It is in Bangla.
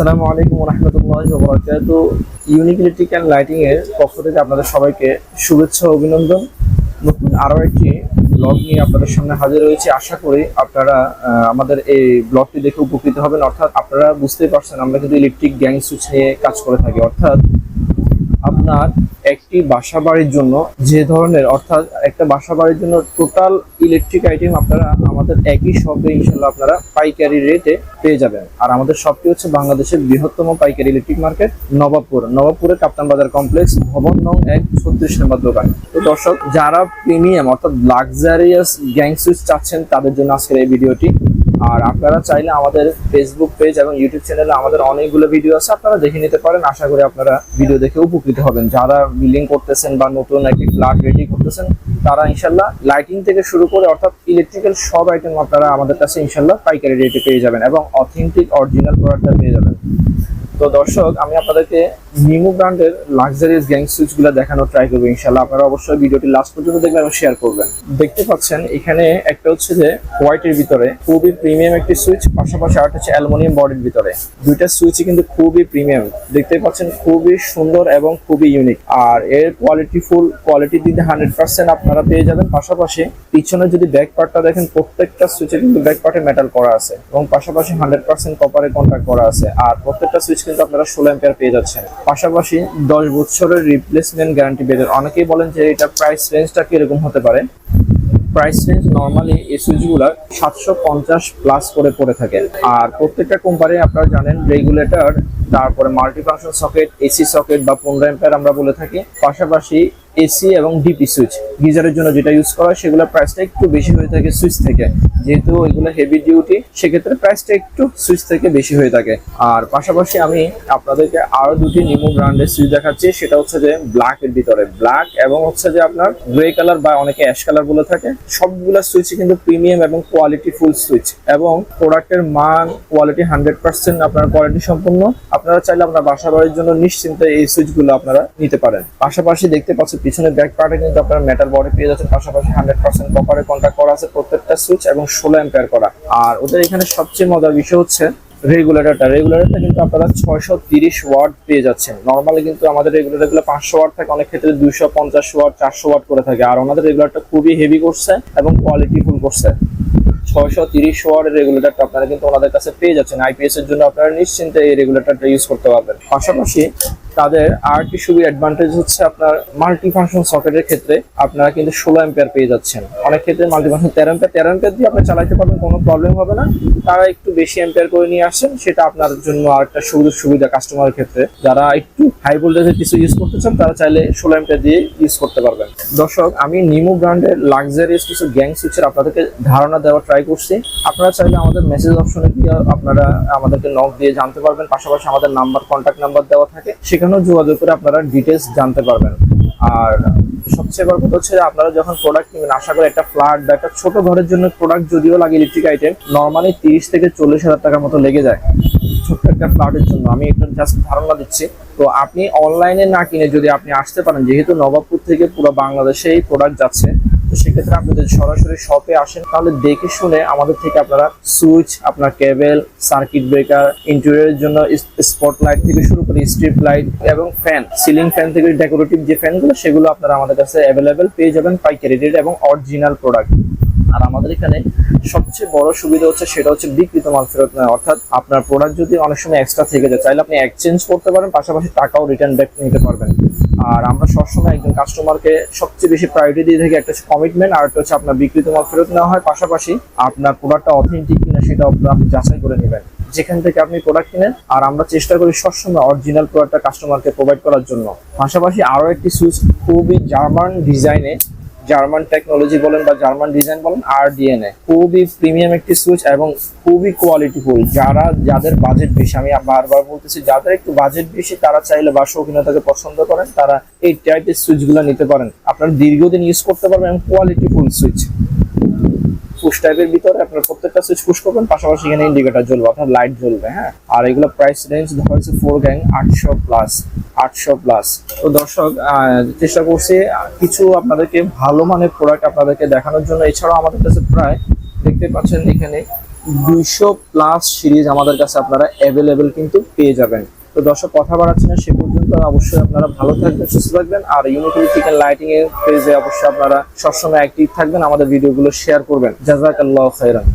আসসালামু আলাইকুম রহমতুল্লাহ বরাকাত ইউনিক ইলেকট্রিক অ্যান্ড লাইটিং এর পক্ষ থেকে আপনাদের সবাইকে শুভেচ্ছা অভিনন্দন। নতুন আরও একটি ব্লগ নিয়ে আপনাদের সামনে হাজির হয়েছি। আশা করি আপনারা আমাদের এই ব্লগটি দেখে উপকৃত হবেন। অর্থাৎ আপনারা বুঝতেই পারছেন আমরা কিন্তু ইলেকট্রিক গ্যাং সুইচ নিয়ে কাজ করে থাকি। অর্থাৎ আপনার একটি বাসা বাড়ির জন্য যে ধরনের, অর্থাৎ একটা বাসা বাড়ির জন্য টোটাল ইলেকট্রিক আইটেম আপনারা আমাদের একই শপে ইনশাল্লাহ আপনারা পাইকারি রেটে পেয়ে যাবেন। আর আমাদের শপটি হচ্ছে বাংলাদেশের বৃহত্তম পাইকারি ইলেকট্রিক মার্কেট নবাবপুর। নবাবপুরের কাপ্তান বাজার কমপ্লেক্স ভবন নং এক, ছত্রিশ নম্বর দোকান। তো দর্শক, যারা প্রিমিয়াম অর্থাৎ লাক্সারিয়াস গ্যাং সুইচ চাচ্ছেন, তাদের জন্য আজকের এই ভিডিওটি আর আপনারা চাইলে আমাদের ফেসবুক পেজ এবং ইউটিউব চ্যানেলে আমাদের অনেকগুলো ভিডিও আছে, আপনারা দেখে নিতে পারেন। আশা করি আপনারা ভিডিও দেখে উপকৃত হবেন। যারা বিল্ডিং করতেছেন বা নতুন একটি ফ্ল্যাট রেডি করতেছেন, তারা ইনশাল্লাহ লাইটিং থেকে শুরু করে অর্থাৎ ইলেকট্রিক্যাল সব আইটেম আপনারা আমাদের কাছে ইনশাল্লাহ পাইকারি রেটে পেয়ে যাবেন এবং অথেন্টিক অরিজিনাল প্রোডাক্টটা পেয়ে যাবেন। তো দর্শক, আমি আপনাদেরকে নিমু ব্র্যান্ডের লাক্সারিয়াস গ্যাং সুইচগুলো দেখানোর ট্রাই করব ইনশাল্লাহ আপনারা অবশ্যই ভিডিওটি লাস্ট পর্যন্ত দেখবেন এবং শেয়ার করবেন। দেখতে পাচ্ছেন, এখানে একটা হচ্ছে যে হোয়াইটের ভিতরে খুবই প্রিমিয়াম একটি সুইচ পাশাপাশি আরেকটা হচ্ছে অ্যালুমিনিয়াম বডির ভিতরে। দুইটা সুইচই কিন্তু খুবই প্রিমিয়াম দেখতে পাচ্ছেন, খুবই সুন্দর এবং খুবই ইউনিক আর এর কোয়ালিটি ফুল কোয়ালিটি দিতে হান্ড্রেড পার্সেন্ট আপনারা পেয়ে যাবেন। পাশাপাশি পিছনে যদি ব্যাক পার্টটা দেখেন, প্রত্যেকটা সুইচে কিন্তু ব্যাক পার্টে মেটাল করা আছে। এবং পাশাপাশি হান্ড্রেড পার্সেন্ট কপারে কন্ট্যাক্ট করা আছে। আর প্রত্যেকটা সুইচ কিন্তু আপনারা ষোলো অ্যাম্পিয়ার পেয়ে যাচ্ছেন। পাশাপাশি দশ বছরের রিপ্লেসমেন্ট গ্যারান্টি যাবেন অনেকেই বলেন যে এটা প্রাইস রেঞ্জটা কীরকম হতে পারে। প্রাইস রেঞ্জ নর্মালি এই সুইচগুলার সাতশো পঞ্চাশ প্লাস করে পড়ে থাকে। আর প্রত্যেকটা কোম্পানি আপনারা জানেন রেগুলেটর তারপরে মাল্টিফাংশন সকেট এসি সকেট বা পনেরো অ্যাম্পিয়ার আমরা বলে থাকি। পাশাপাশি এসি এবং ডিপি সুইচ গিজারের জন্য যেটা ইউজ করা হয়, সেগুলোর প্রাইসটা একটু বেশি হয়ে থাকে সুইচ থেকে। যেহেতু এগুলো হেভি ডিউটি সেক্ষেত্রে প্রাইসটা একটু সুইচ থেকে বেশি হয়ে থাকে। আর পাশাপাশি আমি আপনাদেরকে আরও দুটি নিমো ব্র্যান্ডের সুইচ দেখাচ্ছি, সেটা হচ্ছে যে ব্ল্যাক এর ভিতরে। ব্ল্যাক এবং হচ্ছে যে আপনার গ্রে কালার বা অনেকে অ্যাশ কালার বলে থাকে, সবগুলা সুইচই কিন্তু প্রিমিয়াম এবং কোয়ালিটি ফুল সুইচ এবং প্রোডাক্টের মান কোয়ালিটি হান্ড্রেড পার্সেন্ট আপনার কোয়ালিটি সম্পূর্ণ আপনারা চাইলে আপনার বাসা বাড়ির জন্য নিশ্চিন্তে এই সুইচগুলো আপনারা নিতে পারেন। পাশাপাশি দেখতে পাচ্ছেন পিছনে ব্যাক পার্টে কিন্তু আপনারা মেটাল বডি পেয়ে যাচ্ছেন, পাশাপাশি হান্ড্রেড পার্সেন্ট কপারে কন্ট্যাক্ট করা আছে প্রত্যেকটা সুইচ এবং ষোলো অ্যাম্পেয়ার করা। আর ওদের এখানে সবচেয়ে মজার বিষয় হচ্ছে রেগুলেটরটা রেগুলেটরটা কিন্তু আপনারা ছয়শো তিরিশ ওয়াট পেয়ে যাচ্ছেন। নর্মালি কিন্তু আমাদের রেগুলেটরগুলো পাঁচশো ওয়াট থাকে, অনেক ক্ষেত্রে দুইশো পঞ্চাশ ওয়াট চারশো ওয়াট করে থাকে। আর ওনাদের রেগুলেটরটা খুবই হেভি করছে এবং কোয়ালিটি ফুল করছে। ছয়শো তিরিশ ওয়ার্ডের রেগুলেটরটা আপনারা কিন্তু ওনাদের কাছে পেয়ে যাচ্ছেন। আইপিএস এর জন্য আপনারা নিশ্চিন্তে এই রেগুলেটরটা ইউজ করতে পারবেন। পাশাপাশি তাদের আর কি সুবি অ্যাডভান্টেজ হচ্ছে আপনার মাল্টি ফাংশন সকেটের ক্ষেত্রে আপনারা কিন্তু ষোলো অ্যাম্পিয়ার পেয়ে যাচ্ছেন। অনেক ক্ষেত্রে মাল্টি ফাংশন তেরো অ্যাম্পিয়ার তেরো অ্যাম্পিয়ার দিয়ে আপনি চালাতে পারবেন, কোনো প্রবলেম হবে না। তারা একটু বেশি অ্যাম্পিয়ার করে নিয়ে আসেন সেটা আপনার জন্য আরেকটা সুবিধা সুবিধা কাস্টমারের ক্ষেত্রে। যারা একটু হাই ভোল্টেজের কিছু ইউজ করতে চান, তারা চাইলে ষোলো অ্যাম্পিয়ার দিয়ে ইউজ করতে পারবেন। দর্শক, আমি নিমো ব্র্যান্ডের লাক্সারিয়াস কিছু গ্যাং সুইচের আপনাদেরকে ধারণা দেওয়ার ট্রাই করছি। আপনারা চাইলে আমাদের মেসেজ অপশনে গিয়ে আপনারা আমাদেরকে নক দিয়ে জানতে পারবেন। পাশাপাশি আমাদের নাম্বার কন্ট্যাক্ট নাম্বার দেওয়া থাকে। সেখানেও যোগাযোগ করে আপনারা ডিটেলস জানতে পারবেন। আর সবচেয়ে বড় কথা হচ্ছে আপনারা যখন প্রোডাক্ট কিনবেন, আশা করি একটা ফ্ল্যাট বা একটা ছোট ঘরের জন্য প্রোডাক্ট যদিও লাগে ইলেকট্রিক আইটেম নর্মালি তিরিশ থেকে চল্লিশ হাজার টাকার মতো লেগে যায় ছোট্ট একটা ফ্ল্যাটের জন্য। আমি একটু জাস্ট ধারণা দিচ্ছি। তো আপনি অনলাইনে না কিনে যদি আপনি আসতে পারেন, যেহেতু নবাবপুর থেকে পুরো বাংলাদেশে এই প্রোডাক্ট যাচ্ছে তো সেক্ষেত্রে আপনি যদি সরাসরি শপে আসেন, তাহলে দেখে শুনে আমাদের থেকে আপনারা সুইচ আপনার কেবেল সার্কিট ব্রেকার ইন্টেরিয়রের জন্য স্পট লাইট থেকে শুরু করে স্ট্রিপ লাইট এবং ফ্যান সিলিং ফ্যান থেকে ডেকোরেটিভ যে ফ্যানগুলো সেগুলো আপনারা আমাদের কাছে অ্যাভেলেবেল পেয়ে যাবেন পাইকারি রেট এবং অরিজিনাল প্রোডাক্ট আর আমাদের এখানে সবচেয়ে বড় সুবিধা হচ্ছে সেটা হচ্ছে বিকৃত মাল ফেরত নেওয়া। অর্থাৎ আপনার প্রোডাক্ট যদি অনেক সময় এক্সট্রা থেকে যায়, চাইলে আপনি এক্সচেঞ্জ করতে পারেন, পাশাপাশি টাকাও রিটার্ন ব্যাক নিতে পারবেন। আর আমরা সবসময় একজন কাস্টমারকে সবচেয়ে বেশি প্রায়োরিটি দিয়ে থাকি একটা হচ্ছে কমিটমেন্ট আর একটা হচ্ছে আপনার বিকৃত মাল ফেরত নেওয়া হয়। পাশাপাশি আপনার প্রোডাক্টটা অথেন্টিক কিনা সেটা আপনি যাচাই করে নেবেন। যেখান থেকে আপনি প্রোডাক্ট কিনেন, আর আমরা চেষ্টা করি সবসময় অরিজিনাল প্রোডাক্টটা কাস্টমারকে প্রোভাইড করার জন্য। পাশাপাশি আরও একটি সুইচ খুবই জার্মান ডিজাইনে জার্মান টেকনোলজি বলেন বা জার্মান ডিজাইন বলেন আর ডিএনএ খুবই প্রিমিয়াম একটি সুইচ এবং খুবই কোয়ালিটিফুল যারা, যাদের বাজেট বেশি, আমি বারবার বলতেছি, যাদের একটু বাজেট বেশি, তারা চাইলে বা শৌখিনতাকে পছন্দ করেন, তারা এই টাইপের সুইচগুলো নিতে পারেন। আপনারা দীর্ঘদিন ইউজ করতে পারবেন এবং কোয়ালিটিফুল সুইচ পুশ টাইপের ভিতরে আপনার প্রত্যেকটা সুইচ পুশ করবেন, পাশাপাশি এখানে ইন্ডিকেটর জ্বলবে অর্থাৎ লাইট জ্বলবে হ্যাঁ? আর এগুলো প্রাইস রেঞ্জ ধরা ফোর গ্যাং আটশো প্লাস আটশো প্লাস তো দর্শক চেষ্টা করছি কিছু আপনাদেরকে ভালো মানের প্রোডাক্ট আপনাদেরকে দেখানোর জন্য। এছাড়াও আমাদের কাছে প্রায় দেখতে পাচ্ছেন এখানে দুইশো প্লাস সিরিজ আমাদের কাছে আপনারা অ্যাভেলেবেল কিন্তু পেয়ে যাবেন। তো দর্শক, কথা বাড়াচ্ছি না, সে অবশ্যই আপনারা ভালো থাকবেন, সুস্থ থাকবেন। আর ইউনিটিক্যাল লাইটিং এর পেজে অবশ্যই আপনারা সবসময় অ্যাক্টিভ থাকবেন, আমাদের ভিডিওগুলো শেয়ার করবেন। জাজাকাল্লাহ খাইরান